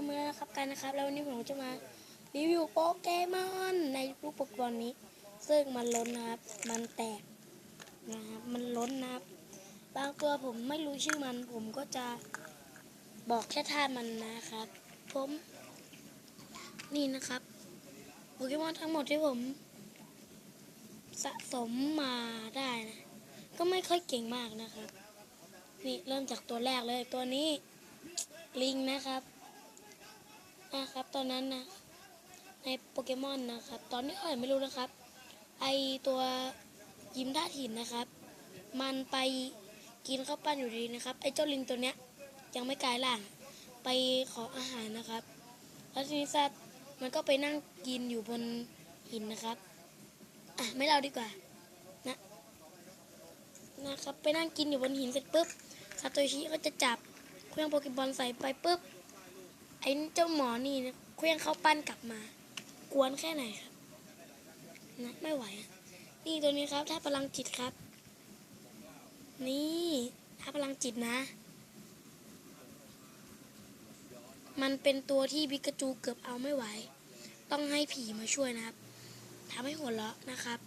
มเลยนะครับกันนะครับ แล้ววันนี้ผมจะมารีวิวโปเกมอนในรูปโปเกมอนนี้ ซึ่งมันล้นนะครับ มันแตกนะครับ มันล้นนะครับ บางตัวผมไม่รู้ชื่อมัน ผมก็จะบอกแค่ท่ามันนะครับ ผมนี่นะครับโปเกมอนทั้งหมดที่ผมสะสมมาได้นะ ก็ไม่ค่อยเก่งมากนะครับ นี่เริ่มจากตัวแรกเลยตัวนี้ลิงนะครับ นะครับ ตอนนั้นนะในโปเกมอนนะครับ ตอนนี้เอ่ยไม่รู้นะครับ ไอตัวยิ้มท่าถินนะครับ มันไปกินข้าวปั้นอยู่ดีนะครับ ไอเจ้าลิงตัวเนี้ย ยังไม่กลายร่างไปขออาหารนะครับ แล้วทีนี้สัตว์มันก็ไปนั่งกินอยู่บนหินนะครับ อะไม่เล่าดีกว่านะนะครับ ไปนั่งกินอยู่บนหินเสร็จปุ๊บซาโตชิก็จะจับเครื่องโปเกมอนใส่ไปปุ๊บ ไอ้เจ้าหมอนี่นะเครื่องเข้าปั้นกลับมา กวนแค่ไหนครับนะไม่ไหว นี่ตัวนี้ครับ ถ้าพลังจิตครับ นี่ถ้าพลังจิตนะ มันเป็นตัวที่บิกาจูเกือบเอาไม่ไหว ต้องให้ผีมาช่วยนะครับทำให้หัวเราะนะครับ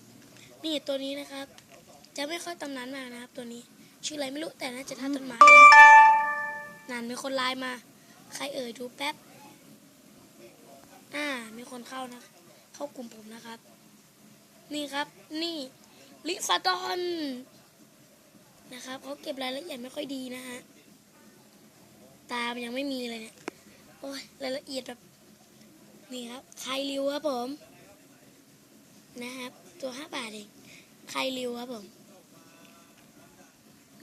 นี่ตัวนี้นะครับ จะไม่ค่อยตำนานมากนะครับ ตัวนี้ ชื่ออะไรไม่รู้แต่น่าจะท่าต้นไม้นานมีคนไลน์มา ใครเอ่ยดูแป๊บ อ่า มีคนเข้านะ เข้ากลุ่มผมนะครับ นี่ครับ นี่ ลิซาดอน นะครับเขาเก็บรายละเอียดไม่ค่อยดีนะฮะ ตามันยังไม่มีเลยเนี่ย โอ้ยรายละเอียดแบบ นี่ครับไคริวครับผม นะครับ ตัวห้าบาทเองไคริวครับผม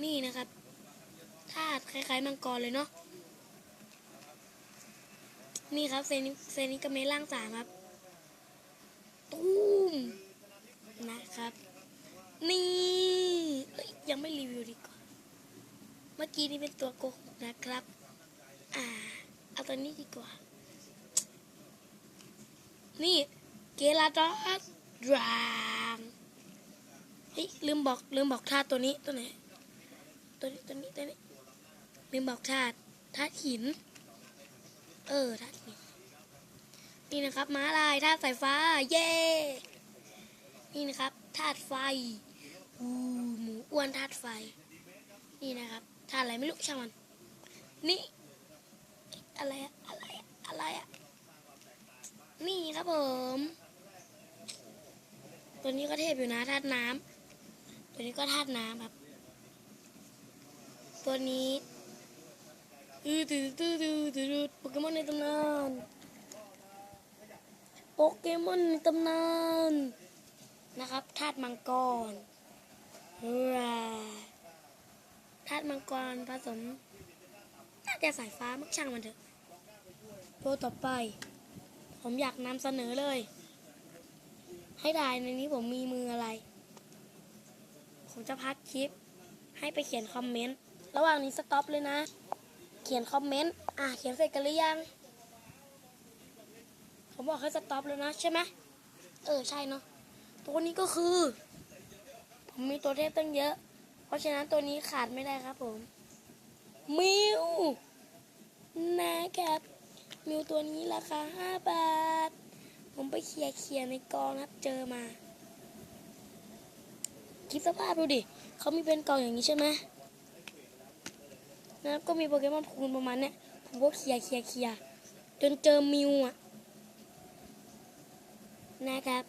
นี่นะครับธาตุคล้ายๆมังกรเลยเนาะ นี่ครับเซนิเซนิกเมล่างสามครับตุ้มนะครับ นี่ยังไม่รีวิวดีกว่า เมื่อกี้นี่เป็นตัวโกหกนะครับ อ่า เอาตัวนี้ดีกว่า นี่เกลาดอสดรางเฮ้ยลืมบอกลืมบอกธาตุตัวนี้ตัวไหน ตัวนี้ตัวนี้ตัวนี้ลืมบอกธาตุธาตุหิน เออธาตุหินนี่นะครับม้าลายธาตุสายฟ้า เย้นี่นะครับธาตุไฟอูหมูอ้วนธาตุไฟ นี่นะครับธาตุอะไรไม่รู้ช่างมัน นี่อะไรอะอะไรอะอะไรอะนี่ครับผมตัวนี้ก็เทพอยู่นะธาตุน้ำตัวนี้ก็ธาตุน้ำครับ ตัวนี้ ตืดตืดตืดตืดตืดโปเกมอนในตำนาน โปเกมอนในตำนาน นะครับธาตุมังกรราธาตุมังกรผสมน่าจะสายฟ้ามักช่างมันเถอะตัวต่อไป ผมอยากนำเสนอเลย ให้ได้ในนี้ผมมีมืออะไร ผมจะพักคลิป ให้ไปเขียนคอมเมนต์ ระหว่างนี้สต็อปเลยนะ ขียนคอมเมนต์ อะ เขียนเสร็จกันหรือยัง ผมบอกให้สต็อปเลยนะใช่ไหม เออ ใช่เนาะ ตัวนี้ก็คือ ผมมีตัวเทพตั้งเยอะ เพราะฉะนั้นตัวนี้ขาดไม่ได้ครับผม มิวนะครับ มิวตัวนี้ราคาห้าบาท ผมไปเคลียร์เคลียร์ในกองนะครับเจอมา คิดสภาพดูดิ เขามีเป็นกองอย่างนี้ใช่ไหม นะครับก็มีโปเกมอนคูณประมาณเนี้ยผมก็เคลียร์เคลียร์เคลียร์จนเจอมิวอะนะครับ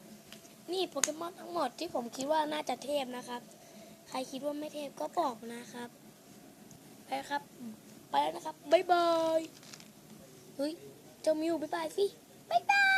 นี่โปเกมอนทั้งหมดที่ผมคิดว่าน่าจะเทพนะครับ ใครคิดว่าไม่เทพก็บอกนะครับไปครับ ไปแล้วนะครับบ๊ายบายเฮ้ยเจ้ามิวบ๊ายบายสิบ๊ายบาย